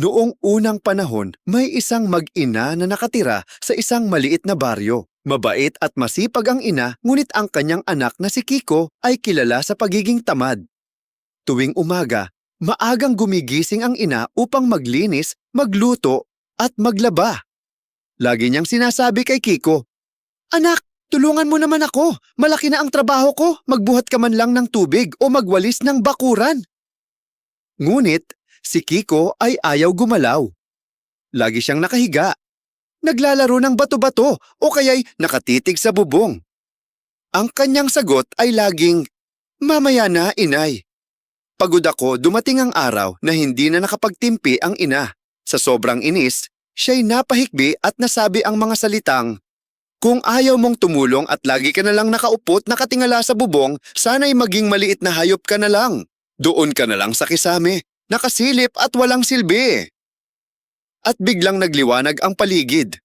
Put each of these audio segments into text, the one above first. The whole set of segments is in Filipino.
Noong unang panahon, may isang mag-ina na nakatira sa isang maliit na baryo. Mabait at masipag ang ina, ngunit ang kanyang anak na si Kiko ay kilala sa pagiging tamad. Tuwing umaga, maagang gumigising ang ina upang maglinis, magluto, at maglaba. Lagi niyang sinasabi kay Kiko, Anak, tulungan mo naman ako. Malaki na ang trabaho ko. Magbuhat ka man lang ng tubig o magwalis ng bakuran. Ngunit, si Kiko ay ayaw gumalaw. Lagi siyang nakahiga. Naglalaro ng bato-bato o kaya'y nakatitig sa bubong. Ang kanyang sagot ay laging, Mamaya na, inay. Pagod ako, dumating ang araw na hindi na nakapagtimpi ang ina. Sa sobrang inis, siya'y napahikbi at nasabi ang mga salitang, Kung ayaw mong tumulong at lagi ka na lang nakaupot nakatingala sa bubong, sana'y maging maliit na hayop ka na lang. Doon ka na lang sa kisame, nakasilip at walang silbi. At biglang nagliwanag ang paligid.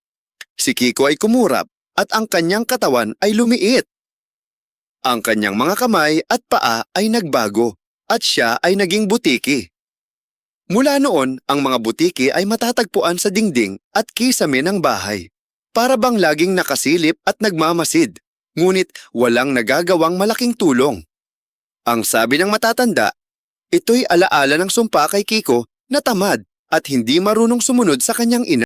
Si Kiko ay kumurap at ang kanyang katawan ay lumiit. Ang kanyang mga kamay at paa ay nagbago at siya ay naging butiki. Mula noon, ang mga butiki ay matatagpuan sa dingding at kisame ng bahay. Para bang laging nakasilip at nagmamasid, ngunit walang nagagawang malaking tulong. Ang sabi ng matatanda, ito'y alaala ng sumpa kay Kiko na tamad at hindi marunong sumunod sa kanyang ina.